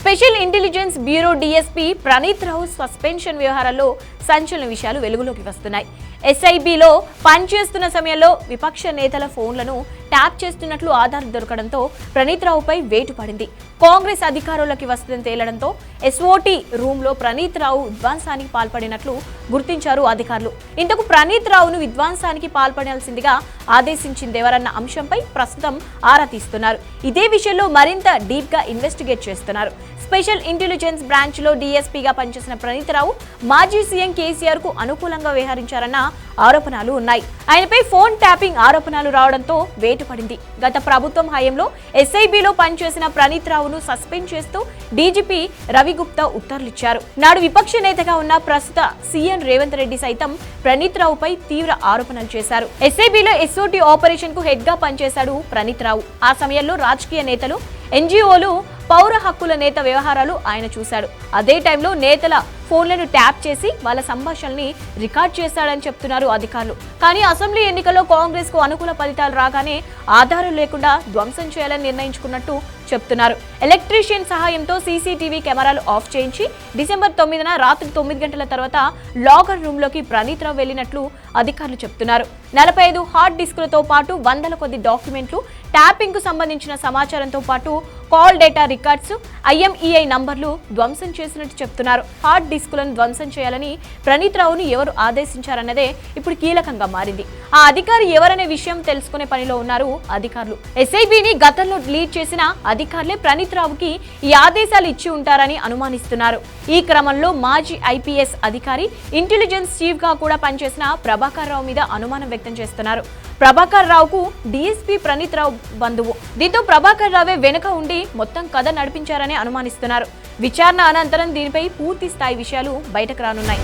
Special intelligence bureau DSP Praneeth Rao suspension వ్యవహారంలో సంచలన విషయాలు వెలుగులోకి వస్తున్నాయి. ఎస్ఐబిలో పనిచేస్తున్న సమయంలో విపక్ష నేతల ఫోన్లను ట్యాప్ చేస్తున్నట్లు ఆధారం దొరకడంతో ప్రణీత్ రావుపై వేటు పడింది. కాంగ్రెస్ అధికారులకి వస్తుందని తేలడంతో ఎస్ఓటి రూమ్లో ప్రణీత్ రావు విధ్వంసానికి పాల్పడినట్లు గుర్తించారు అధికారులు. ఇంతకు ప్రణీత్ రావును విధ్వంసానికి పాల్పడాల్సిందిగా ఆదేశించిందెవరన్న అంశంపై ప్రస్తుతం ఆరా తీస్తున్నారు. ఇదే విషయంలో మరింత డీప్గా ఇన్వెస్టిగేట్ చేస్తున్నారు. స్పెషల్ ఇంటెలిజెన్స్ బ్రాంచ్లో డీఎస్పీగా పనిచేసిన ప్రణీత్ రావు మాజీ సీఎం కేసీఆర్కు అనుకూలంగా వ్యవహరించారన్న ఆరోపణలు ఉన్నాయి. ఆయనపై ఫోన్ ట్యాపింగ్ ఆరోపణలు రావడంతో వేటుపడింది. గత ప్రభుత్వం హయాంలో ఎస్ఐబిలో పనిచేసిన ప్రణీత్ రావును సస్పెండ్ చేస్తూ డీజీపీ రవిగుప్తా ఉత్తర్వులిచ్చారు. నాడు విపక్ష నేతగా ఉన్న ప్రస్తుత సీఎం రేవంత్ రెడ్డి సైతం ప్రణీత్ రావుపై తీవ్ర ఆరోపణలు చేశారు. ఎస్ఐబిలో ఎస్ఓటీ ఆపరేషన్కు హెడ్గా పనిచేశాడు ప్రణీత్ రావు. ఆ సమయంలో రాజకీయ నేతలు ఎన్జిఓలు పౌర హక్కుల నేత వ్యవహారాలు ఆయన చూశాడు. అదే టైంలో నేతల ఫోన్లను ట్యాప్ చేసి వాళ్ళ సంభాషణల్ని రికార్డ్ చేశాడని చెప్తున్నారు అధికారులు. కానీ అసెంబ్లీ ఎన్నికల్లో కాంగ్రెస్కు అనుకూల ఫలితాలు రాగానే ఆధారం లేకుండా ధ్వంసం చేయాలని నిర్ణయించుకున్నట్టు చెప్తున్నారు. ఎలక్ట్రీషియన్ సహాయంతో సీసీటీవీ కెమెరాలు ఆఫ్ చేయించి డిసెంబర్ తొమ్మిదిన రాత్రి తొమ్మిది గంటల తర్వాత లాగర్ రూమ్లోకి ప్రణీత్ వెళ్ళినట్లు అధికారులు చెప్తున్నారు. నలభై ఐదు హార్డ్ డిస్కులతో పాటు వందల కొద్ది డాక్యుమెంట్లు ట్యాపింగ్కు సంబంధించిన సమాచారంతో పాటు కాల్ డేటా రికార్డ్స్ ఐఎంఈఐ నంబర్లు ధ్వంసం చేసినట్టు చెప్తున్నారు. హార్డ్ డిస్కులను ధ్వంసం చేయాలని ప్రణీత్ రావుని ఎవరు ఆదేశించారన్నదే ఇప్పుడు కీలకంగా మారింది. ఆ అధికారి ఎవరనే విషయం తెలుసుకునే పనిలో ఉన్నారు అధికారులు. ఎస్ఐబిని గతంలో లీడ్ చేసిన అధికారులే ప్రణీత్ రావుకి ఈ ఆదేశాలు ఇచ్చి ఉంటారని అనుమానిస్తున్నారు. ఈ క్రమంలో మాజీ ఐపీఎస్ అధికారి ఇంటెలిజెన్స్ చీఫ్గా కూడా పనిచేసిన ప్రభాకర్ రావు మీద అనుమానం వ్యక్తం చేస్తున్నారు. ప్రభాకర్ రావుకు డీఎస్పీ ప్రణీత్ రావు బంధువు. దీంతో ప్రభాకర్ రావే వెనుక ఉండి మొత్తం కథ నడిపించారని అనుమానిస్తున్నారు. విచారణ అనంతరం దీనిపై పూర్తి స్థాయి విషయాలు బయటకు రానున్నాయి.